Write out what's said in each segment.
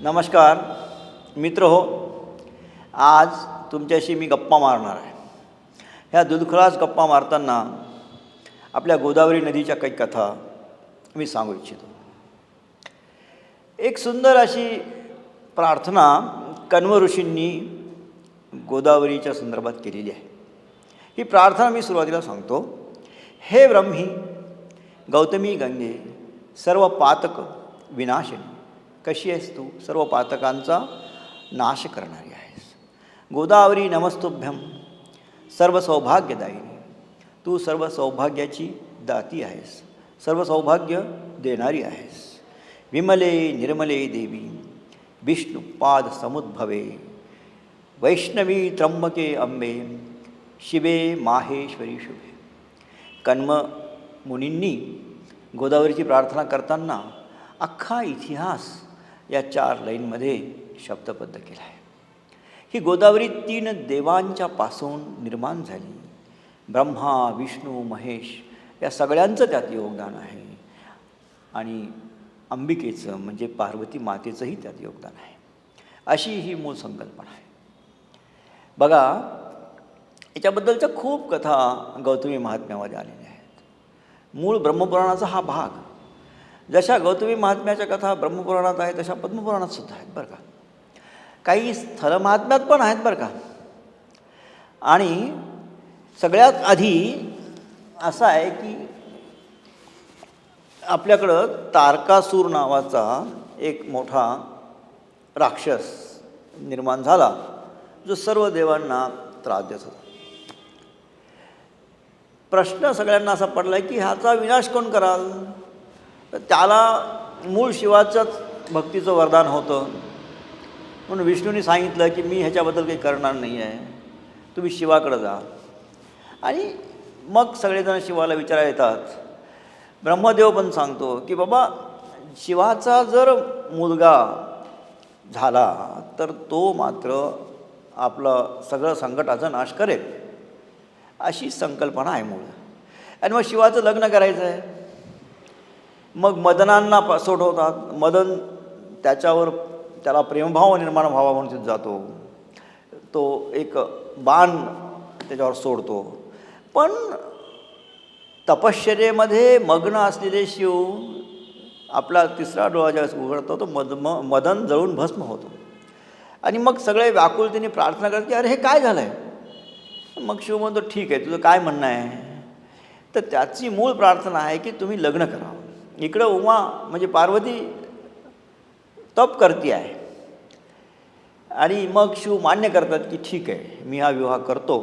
नमस्कार मित्र हो आज तुमच्याशी मी गप्पा मारणार आहे. ह्या दुधखलास गप्पा मारताना आपल्या गोदावरी नदीच्या काही कथा मी सांगू इच्छितो. एक सुंदर अशी प्रार्थना कण्व ऋषींनी गोदावरीच्या संदर्भात केलेली आहे. ही प्रार्थना मी सुरुवातीला सांगतो हे ब्रह्मी गौतमी गंगे सर्व पातक विनाशिनी कशी आहेस तू? सर्व पातकांचा नाश करणारी आहेस. गोदावरी नमस्तुभ्यम सर्व सौभाग्यदायिनी. तू सर्व सौभाग्याची दाती आहेस. सर्व सौभाग्य देणारी आहेस. विमले निर्मले देवी. विष्णुपाद समुद्भवे. वैष्णवी त्र्यंबके अंबे शिवे माहेश्वरी शुभे. कन्म मुनींनी गोदावरीची प्रार्थना करताना अख्खा इतिहास या चार लाईनमध्ये शब्दबद्ध केला आहे. ही गोदावरी तीन देवांच्या पासून निर्माण झाली. ब्रह्मा विष्णू महेश या सगळ्यांचं त्यात योगदान आहे. आणि अंबिकेचं म्हणजे पार्वती मातेचंही त्यात योगदान आहे. अशी ही मूळ संकल्पना आहे. बघा याच्याबद्दलच्या खूप कथा गौतमी महात्म्यामध्ये आलेल्या आहेत. मूळ ब्रह्मपुराणाचा हा भाग जशा गौतमी महात्म्याच्या कथा ब्रह्मपुराणात आहेत तशा पद्मपुराणात सुद्धा आहेत बरं का. काही स्थलमहात्म्यात पण आहेत बरं का. आणि सगळ्यात आधी असं आहे की आपल्याकडं तारकासूर नावाचा एक मोठा राक्षस निर्माण झाला जो सर्व देवांना त्रास देत होता. प्रश्न सगळ्यांना असा पडला की ह्याचा विनाश कोण कराल? तर त्याला मूळ शिवाचंच भक्तीचं वरदान होतं. म्हणून विष्णूने सांगितलं की मी ह्याच्याबद्दल काही करणार नाही आहे. तुम्ही शिवाकडं जा. आणि मग सगळेजण शिवाला विचारा येतात. ब्रह्मदेव पण सांगतो की बाबा शिवाचा जर मुलगा झाला तर तो मात्र आपलं सगळं संकटाचा नाश करेल. अशी संकल्पना आहे मूळ. आणि मग शिवाचं लग्न करायचं आहे मग मदनांना प सोडवतात. मदन त्याच्यावर त्याला प्रेमभाव निर्माण व्हावा म्हणून तिथे जातो. तो एक बाण त्याच्यावर सोडतो. पण तपश्चर्येमध्ये मग्न असलेले शिव आपला तिसरा डोळा ज्यावेळेस उघडतो तो मद म मदन जळून भस्म होतो. आणि मग सगळे व्याकुलतेने प्रार्थना करतात की अरे हे काय झालं आहे मग शिव म्हणतो ठीक आहे तुझं काय म्हणणं आहे? तर त्याची मूळ प्रार्थना आहे की तुम्ही लग्न करा. इकडं उमा म्हणजे पार्वती तप करते आहे. आणि मग शिव मान्य करतात की ठीक आहे मी हा विवाह करतो.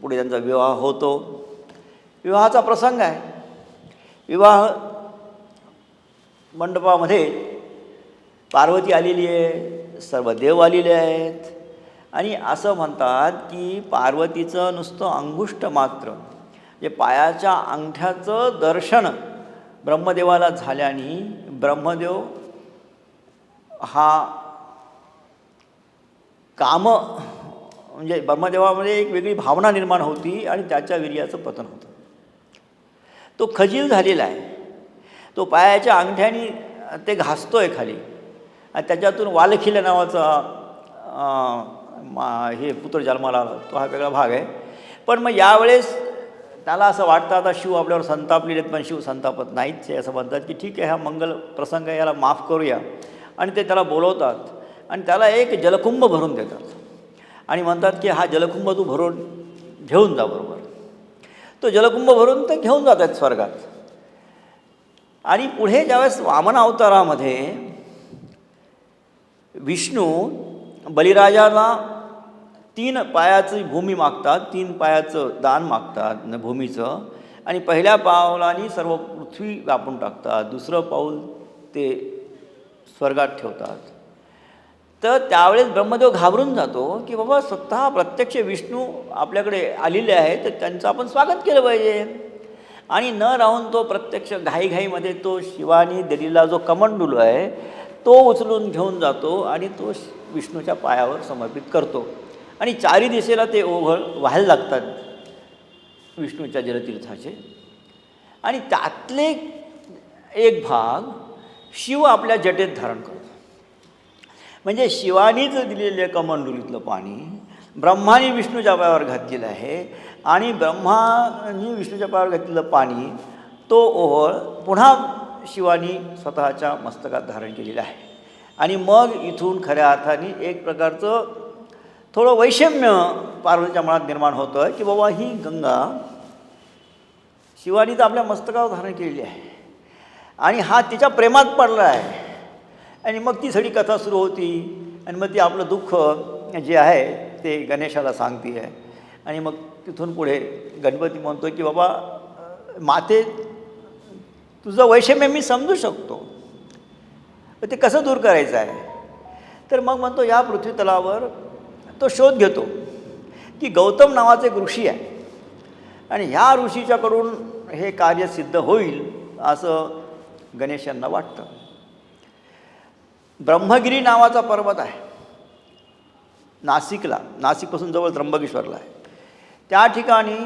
पुढे त्यांचा विवाह होतो. विवाहाचा प्रसंग आहे. विवाह मंडपामध्ये पार्वती आलेली आहे सर्व देव आलेले आहेत. आणि असं म्हणतात की पार्वतीचं नुसतं अंगुष्ट मात्र जे पायाच्या अंगठ्याचं दर्शन ब्रह्मदेवाला झाल्याने ब्रह्मदेव हा काम म्हणजे ब्रह्मदेवामध्ये एक वेगळी भावना निर्माण होती आणि त्याच्या वीर्याचं पतन होतं. तो खजील झालेला आहे. तो पायाच्या अंगठ्याने ते घासतो आहे खाली. आणि त्याच्यातून वालखिल्या नावाचा मा हे पुत्र जन्माला आला. तो हा वेगळा भाग आहे. पण मग यावेळेस त्याला असं वाटतं आता शिव आपल्यावर संतापलेले आहेत पण शिव संतापत नाहीत. ते असं म्हणतात की ठीक आहे हा मंगल प्रसंग आहे याला माफ करूया. आणि ते त्याला बोलवतात. आणि त्याला एक जलकुंभ भरून देतात. आणि म्हणतात की हा जलकुंभ तू भरून घेऊन जा बरोबर. तो जलकुंभ भरून ते घेऊन जात आहेत स्वर्गात. आणि पुढे ज्यावेळेस वामन अवतारामध्ये विष्णू बलिराजाला तीन पायाची भूमी मागतात तीन पायाचं दान मागतात न भूमीचं. आणि पहिल्या पावलाने सर्व पृथ्वी व्यापून टाकतात दुसरं पाऊल ते स्वर्गात ठेवतात. तर त्यावेळेस ब्रह्मदेव घाबरून जातो की बाबा स्वतः प्रत्यक्ष विष्णू आपल्याकडे आलेले आहेत तर त्यांचं आपण स्वागत केलं पाहिजे. आणि न राहून तो प्रत्यक्ष घाईघाईमध्ये तो शिवानी दिलेला जो कमंडूल आहे तो उचलून घेऊन जातो आणि तो विष्णूच्या पायावर समर्पित करतो. आणि चारी दिशेला ते ओघळ व्हायला लागतात विष्णूच्या जलतीर्थाचे. आणि त्यातले एक भाग शिव आपल्या जटेत धारण करतो. म्हणजे शिवानीच दिलेलं कमंडुलीतलं पाणी ब्रह्माने विष्णूच्या पायावर घातलेलं आहे आणि ब्रह्मानी विष्णूच्या पायावर घातलेलं पाणी तो ओहळ पुन्हा शिवानी स्वतःच्या मस्तकात धारण केलेलं आहे. आणि मग इथून खऱ्या अर्थाने एक प्रकारचं थोडं वैषम्य पार्वतीच्या मनात निर्माण होतं आहे की बाबा ही गंगा शिवानी तर आपल्या मस्तकावर धारण केलेली आहे. आणि हा तिच्या प्रेमात पडला आहे. आणि मग ती सगळी कथा सुरू होती. आणि मग ती आपलं दुःख जे आहे ते गणेशाला सांगते आहे आणि मग तिथून पुढे गणपती म्हणतो की बाबा माते तुझं वैषम्य मी समजू शकतो. ते कसं दूर करायचं आहे? तर मग म्हणतो या पृथ्वीतलावर तो शोध घेतो. की गौतम नावाचा एक ऋषी आहे. आणि ह्या ऋषीच्याकडून हे कार्य सिद्ध होईल असं गणेशांना वाटतं. ब्रह्मगिरी नावाचा पर्वत आहे. नाशिकला नाशिकपासून जवळ त्र्यंबकेश्वरला आहे. त्या ठिकाणी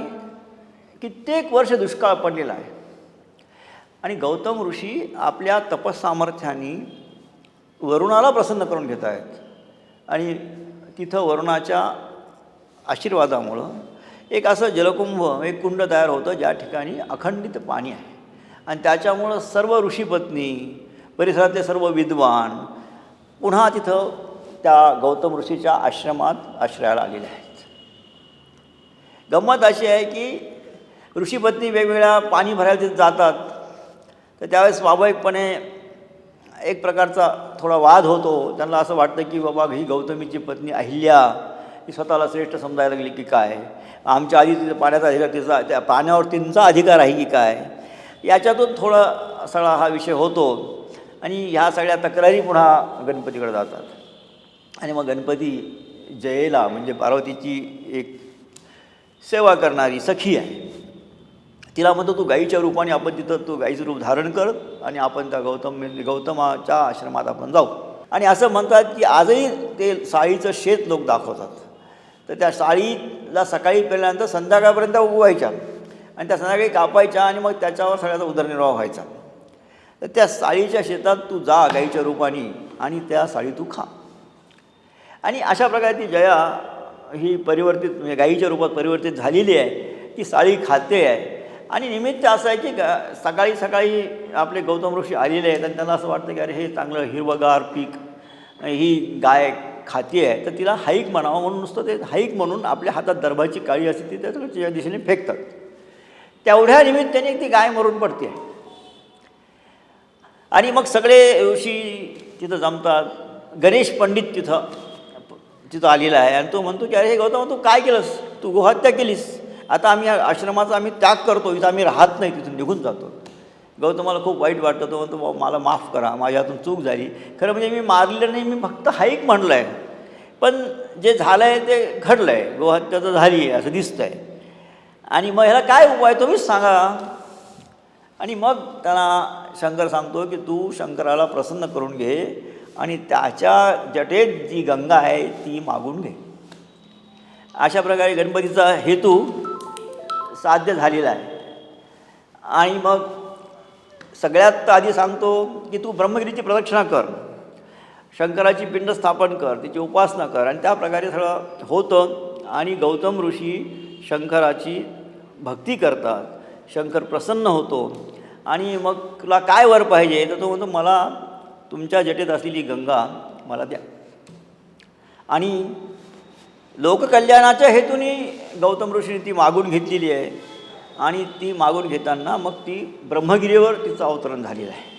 कित्येक वर्ष दुष्काळ पडलेला आहे. आणि गौतम ऋषी आपल्या तपसामर्थ्याने वरुणाला प्रसन्न करून घेत आहेत आणि तिथं वरुणाच्या आशीर्वादामुळं एक असं जलकुंभ एक कुंड तयार होतं ज्या ठिकाणी अखंडित पाणी आहे. आणि त्याच्यामुळं सर्व ऋषीपत्नी परिसरातले सर्व विद्वान पुन्हा तिथं त्या गौतम ऋषीच्या आश्रमात आश्रयाला आलेले आहेत. गंमत अशी आहे की ऋषीपत्नी वेगवेगळ्या पाणी भरायला तिथे जातात. तर त्यावेळेस स्वाभाविकपणे एक प्रकारचा थोडा वाद होतो. त्यांना असं वाटतं की बाबा ही गौतमीची पत्नी अहिल्या ही स्वतःला श्रेष्ठ समजायला लागली की काय? आमच्या आधी तिचा पाण्याचा अधिकार तिचा त्या पाण्यावर तिचा अधिकार आहे की काय? याच्यातून थोडा सगळा हा विषय होतो. आणि ह्या सगळ्या तक्रारी पुन्हा गणपतीकडे जातात. आणि मग गणपती जयेला म्हणजे पार्वतीची एक सेवा करणारी सखी आहे. तिला म्हणतो तू गाईच्या रूपाने आपण तिथं तू गाईचं रूप धारण कर आणि आपण त्या गौतम गौतमाच्या आश्रमात आपण जाऊ. आणि असं म्हणतात की आजही ते साळीचं शेत लोक दाखवतात. तर त्या साळीला सकाळी पेरल्यानंतर संध्याकाळपर्यंत उगवायच्या. आणि त्या संध्याकाळी कापायच्या आणि मग त्याच्यावर सगळ्याचा उदरनिर्वाह व्हायचा. तर त्या साळीच्या शेतात तू जा गाईच्या रूपाने आणि त्या साळी तू खा. आणि अशा प्रकारे ती जया ही परिवर्तित म्हणजे गाईच्या रूपात परिवर्तित झालेली आहे ती साळी खाते आहे. आणि निमित्त असं आहे की ग सकाळी सकाळी आपले गौतम ऋषी आलेले आहेत आणि त्यांना असं वाटतं की अरे हे चांगलं हिरवगार पीक ही गाय खाती आहे तर तिला हाईक म्हणावं म्हणून नुसतं ते हाईक म्हणून आपल्या हातात दरभाची काळी असते ती त्याच्या दिशेने फेकतात. तेवढ्या निमित्ताने ती गाय मरून पडते. आणि मग सगळे ऋषी तिथं जमतात गणेश पंडित तिथं तिथं आलेला आहे आणि तो म्हणतो की अरे हे गौतम तू काय केलंस? तू गोहत्या केलीस? आता आम्ही आश्रमाचा आम्ही त्याग करतो इथं आम्ही राहत नाही तिथून निघून जातो. गौतमाला खूप वाईट वाटतं तो म्हणतो "बाबा, मला माफ करा माझ्यातून चूक झाली. खरं म्हणजे मी मारलेलं नाही मी फक्त हाईक म्हणलं आहे पण जे झालं आहे ते घडलं आहे गोहत्या तर झाली आहे असं दिसतं आहे आणि मग ह्याला काय उपाय तुम्हीच सांगा. आणि मग त्याला शंकर सांगतो की तू शंकराला प्रसन्न करून घे आणि त्याच्या जटेत जी गंगा आहे ती मागून घे. अशा प्रकारे गणपतीचा हेतू साध्य झालेला आहे. आणि मग सगळ्यात आधी सांगतो की तू ब्रह्मगिरीची प्रदक्षिणा कर. शंकराची पिंड स्थापन कर तिची उपासना कर. आणि त्या प्रकारे सगळं होतं. आणि गौतम ऋषी शंकराची भक्ती करतात. शंकर प्रसन्न होतो. आणि मग तुला काय वर पाहिजे? तर तो म्हणतो मला तुमच्या जटेत असलेली गंगा मला द्या. आणि लोककल्याणाच्या हेतूने गौतम ऋषीने ती मागून घेतलेली आहे. आणि ती मागून घेताना मग ती ब्रह्मगिरीवर तिचं अवतरण झालेलं आहे.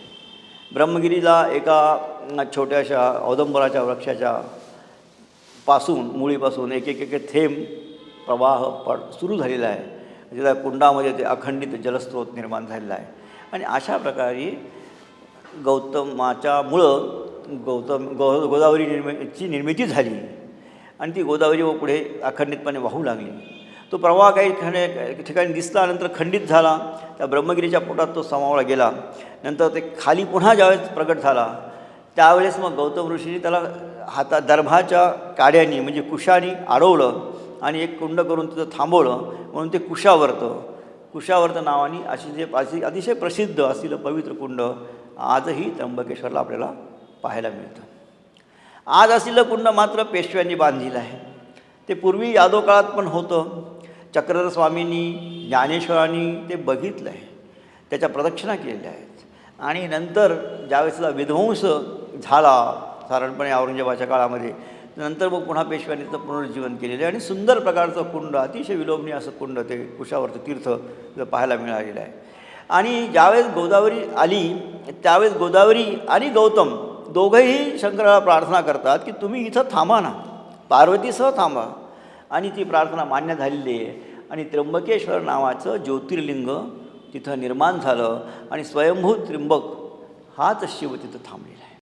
ब्रह्मगिरीला एका छोट्याशा औदंबराच्या वृक्षाच्या पासून मुळीपासून एक एक एक थेंब प्रवाह पड सुरू झालेला आहे. तिथल्या कुंडामध्ये ते अखंडित जलस्रोत निर्माण झालेला आहे. आणि अशा प्रकारे गौतमाच्या मुळं गौतम गो गोदावरी निर्मि ची निर्मिती झाली. आणि ती गोदावरी व पुढे अखंडितपणे वाहू लागली. तो प्रवाह काही ठिकाणी ठिकाणी दिसला नंतर खंडित झाला. त्या ब्रह्मगिरीच्या पोटात तो समावला गेला. नंतर ते खाली पुन्हा ज्यावेळेस प्रगट झाला त्यावेळेस मग गौतम ऋषीने त्याला हातात दर्भाच्या काड्यानी म्हणजे कुशानी अडवलं आणि एक कुंड करून तिथं थांबवलं. म्हणून ते कुशावर्त. कुशावर्त नावाने अशी जे अशी अतिशय प्रसिद्ध असलेलं पवित्र कुंड आजही त्र्यंबकेश्वरला आपल्याला पाहायला मिळतं. आज असलेलं कुंड मात्र पेशव्यांनी बांधलेलं आहे. ते पूर्वी यादव काळात पण होतं. चक्रधर स्वामींनी ज्ञानेश्वरांनी ते बघितलं आहे. त्याच्या प्रदक्षिणा केलेल्या आहेत. आणि नंतर ज्यावेळेसला विध्वंस झाला साधारणपणे औरंगजेबाच्या काळामध्ये नंतर मग पुन्हा पेशव्यांनी तर पुनरुज्जीवन केलेलं आहे. आणि सुंदर प्रकारचं कुंड अतिशय विलोभनीय असं कुंड ते कुशावरचं तीर्थ पाहायला मिळालेलं आहे. आणि ज्यावेळेस गोदावरी आली त्यावेळेस गोदावरी आणि गौतम दोघंही शंकराला प्रार्थना करतात की तुम्ही इथं थांबा ना पार्वतीसह थांबा. आणि ती प्रार्थना मान्य झालेली आहे. आणि त्र्यंबकेश्वर नावाचं ज्योतिर्लिंग तिथं निर्माण झालं आणि स्वयंभू त्र्यंबक हाच शिव तिथं थांबलेला आहे.